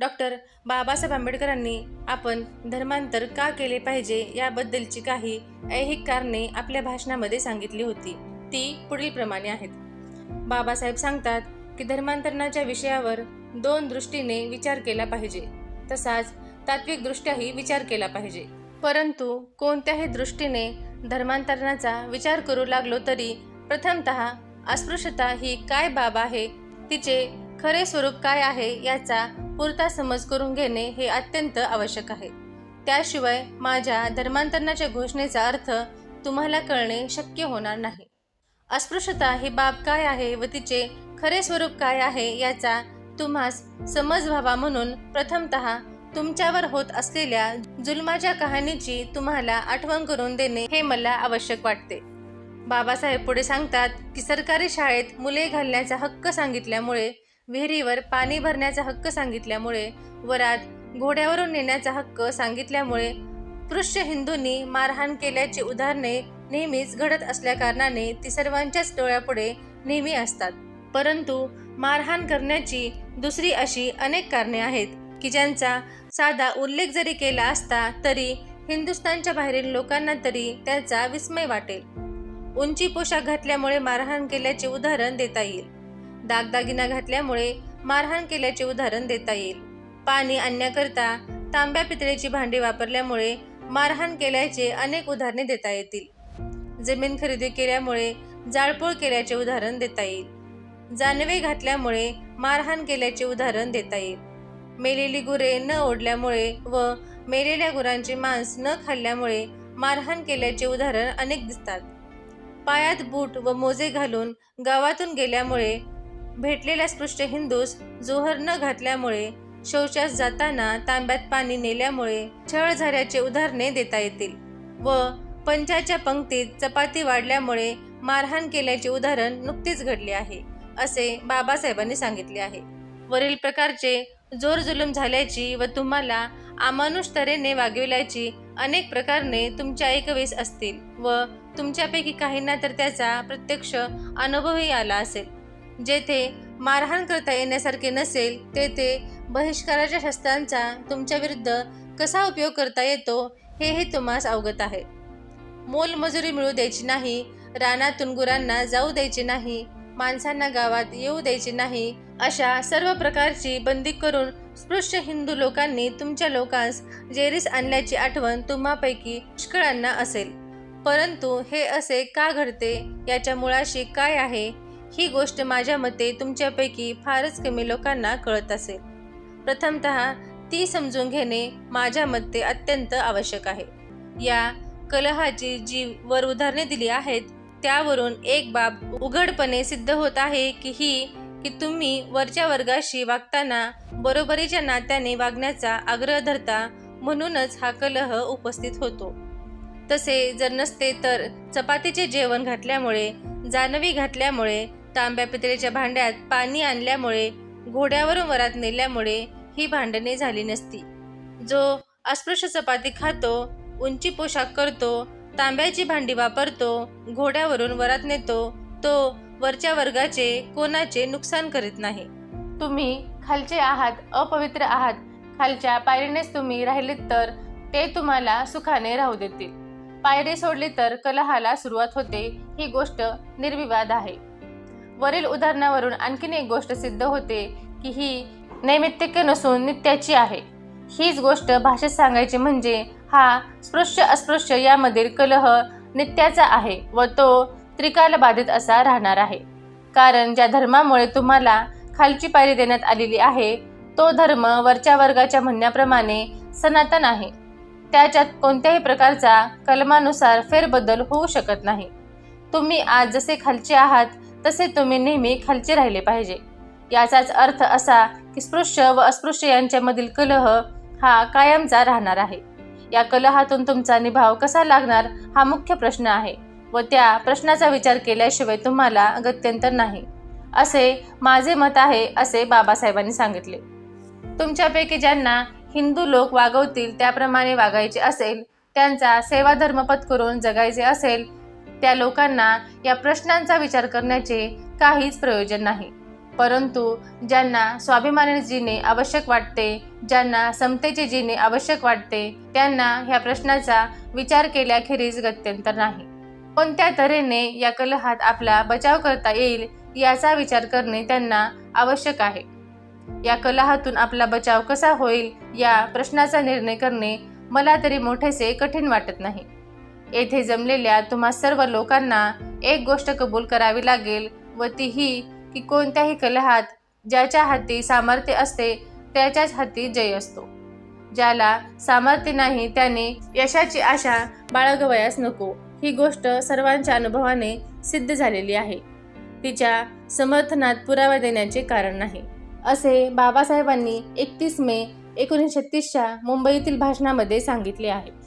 Doctor Babasaheb आंबेडकरांनी आपण धर्मांतर का केले पाहिजे याबद्दलची काही ऐहिक कारणे आपल्या भाषणामध्ये सांगितली होती. ती पुढील प्रमाणे आहेत. बाबासाहेब सांगतात की धर्मांतरणाच्या विषयावर दोन दृष्टीने विचार केला पाहिजे. तसाच तात्विकदृष्ट्याही विचार केला पाहिजे. परंतु कोणत्याही दृष्टीने धर्मांतरणाचा विचार करू लागलो तरी प्रथमतः अस्पृश्यता ही काय बाब आहे? तिचे खरे स्वरूप काय आहे याचा पुरता समज करून घेणे हे अत्यंत आवश्यक आहे. त्याशिवाय माझ्या धर्मांतरणाच्या घोषणेचा अर्थ तुम्हाला कळणे शक्य होणार नाही. अस्पृश्यता ही बाब काय आहे व तिचे खरे स्वरूप काय आहे याचा तुम्हास समज व्हावा म्हणून प्रथमतः तुमच्यावर होत असलेल्या जुलमाच्या कहाणीची तुम्हाला आठवण करून देणे हे मला आवश्यक वाटते. बाबासाहेब पुढे सांगतात की सरकारी शाळेत मुले घालण्याचा हक्क सांगितल्यामुळे विहिरीवर पाणी भरण्याचा हक्क सांगितल्यामुळे वरात घोड्यावरून नेण्याचा हक्क सांगितल्यामुळे पृष्ठ हिंदूंनी मारहाण केल्याची उदाहरणे नेहमीच घडत असल्याकारणाने ती सर्वांच्याच डोळ्यापुढे नेहमी असतात. परंतु मारहाण करण्याची दुसरी अशी अनेक कारणे आहेत की ज्यांचा साधा उल्लेख जरी केला असता तरी हिंदुस्थानच्या बाहेरील लोकांना तरी त्याचा विस्मय वाटेल. उंची पोशाख घातल्यामुळे मारहाण केल्याचे उदाहरण देता येईल. दागदागिना घातल्यामुळे मारहाण केल्याचे उदाहरण देता येईल. पाणी आणण्याकरता तांब्या पितळेची भांडी वापरल्यामुळे मारहाण केल्याचे अनेक उदाहरणे देता येतील. जमीन खरेदी केल्यामुळे जाळपोळ केल्याचे उदाहरण देता येईल. जानवे घातल्यामुळे मारहाण केल्याचे उदाहरण देता येईल. मेलेली गुरे न ओढल्यामुळे व मेलेल्या गुरांचे मांस न खाल्ल्यामुळे मारहाण केल्याचे उदाहरण अनेक दिसतात. पायात बूट व मोजे घालून गावातून गेल्यामुळे भेटलेल्या स्पृष्ट हिंदूस जोहर न घातल्यामुळे शौचास जाताना तांब्यात पाणी नेल्यामुळे छळ झाल्याचे उदाहरणे देता येतील व पंचाच्या पंक्तीत चपाती वाढल्यामुळे मारहाण केल्याचे उदाहरण नुकतेच घडले आहे असे बाबासाहेबांनी सांगितले आहे. वरील प्रकारचे जोर जुलूम झाल्याची व तुम्हाला अमानुष तऱ्हेने वागविल्याची अनेक प्रकारने तुमच्या ऐकवेस असतील व तुमच्यापैकी काहींना तर त्याचा प्रत्यक्ष अनुभवही आला असेल. जेथे मारहाण करता येण्यासारखे नसेल तेथे बहिष्काराच्या शस्त्रांचा तुमच्या विरुद्ध कसा उपयोग करता येतो हेही तुम्हास अवगत आहे. मोलमजुरी मिळू द्यायची नाही रानातून गुरांना जाऊ द्यायची नाही माणसांना गावात येऊ द्यायची नाही अशा सर्व प्रकारची बंदी करून स्पृश्य हिंदू लोकांनी तुमच्या लोकांस जेरीस आणल्याची आठवण तुम्हापैकी पुष्कळांना असेल. परंतु हे असे का घडते? याच्या मुळाशी काय आहे? ही गोष्ट माझ्या मते तुमच्यापैकी फारच कमी लोकांना कळत असेल. प्रथमतः ती समजून घेणे माझ्या मते अत्यंत आवश्यक आहे. या कलहाची जी वर उदाहरणे दिली आहेत त्यावरून एक बाब उघडपणे सिद्ध होत आहे की ही की तुम्ही वरच्या वर्गाशी वागताना बरोबरीच्या नात्याने वागण्याचा आग्रह धरता म्हणूनच हा कलह उपस्थित होतो. तसे जर नसते तर चपातीचे जेवण घातल्यामुळे जानवी घातल्यामुळे तांब्या पितळेच्या भांड्यात पाणी आणल्यामुळे घोड्यावरून वरात नेल्यामुळे ही भांडणे झाली नसती. जो अस्पृश्य चपाती खातो उंची पोशाख करतो तांब्याची भांडी वापरतो घोड्यावरून वरात नेतो तो वरच्या वर्गाचे कोणाचे नुकसान करीत नाही. तुम्ही खालचे आहात अपवित्र आहात खालच्या पायरीनेच तुम्ही राहिलीत तर ते तुम्हाला सुखाने राहू देतील. पायरी सोडली तर कलहाला सुरुवात होते ही गोष्ट निर्विवाद आहे. वरील उदाहरणावरून आणखीन एक गोष्ट सिद्ध होते की ही नैमित्तिक नसून नित्याची आहे. हीच गोष्ट भाषेत सांगायची म्हणजे हा स्पृश्य अस्पृश्य यामधील कलह नित्याचा आहे व तो त्रिकाल बाधित असा राहणार आहे. कारण ज्या धर्मामुळे तुम्हाला खालची पायरी देण्यात आलेली आहे तो धर्म वरच्या वर्गाच्या म्हणण्याप्रमाणे सनातन आहे. त्याच्यात कोणत्याही प्रकारचा कलमानुसार फेरबदल होऊ शकत नाही. तुम्ही आज जसे खालचे आहात तसे तुम्ही नेहमी खालचे राहिले पाहिजे. याचाच अर्थ असा की स्पृश्य व अस्पृश्य यांच्यामधील कलह हा कायमचा राहणार आहे. या कलहातून तुमचा निभाव कसा लागणार हा मुख्य प्रश्न आहे व त्या प्रश्नाचा विचार केल्याशिवाय तुम्हाला गत्यंतर नाही. असे माझे मत आहे असे बाबासाहेबांनी सांगितले. तुमच्यापैकी ज्यांना हिंदू लोक वागवतील त्याप्रमाणे वागायचे असेल त्यांचा सेवाधर्म पत्करून जगायचे असेल त्या लोकांना या प्रश्नांचा विचार करण्याचे काहीच प्रयोजन नाही. परंतु ज्यांना स्वाभिमानाने जिणे आवश्यक वाटते ज्यांना समतेचे जिणे आवश्यक वाटते त्यांना ह्या प्रश्नाचा विचार केल्याखेरीज गत्यंतर नाही. कोणत्या तऱ्हेने या कलहात आपला बचाव करता येईल याचा विचार करणे त्यांना आवश्यक आहे. या कलहातून आपला बचाव कसा होईल या प्रश्नाचा निर्णय करणे मला तरी मोठेसे कठीण वाटत नाही. येथे जमलेल्या तुम्हा सर्व लोकांना एक गोष्ट कबूल करावी लागेल व ती ही की कोणत्याही कलहात ज्याच्या हाती सामर्थ्य असते त्याच्याच हाती जय असतो. ज्याला सामर्थ्य नाही त्याने यशाची आशा बाळगवयास नको. ही गोष्ट सर्वांच्या अनुभवाने सिद्ध झालेली आहे. तिच्या समर्थनात पुरावा देण्याचे कारण नाही. असे बाबासाहेबांनी एकतीस मे एकोणीसशे छत्तीसच्या मुंबईतील भाषणामध्ये सांगितले आहे.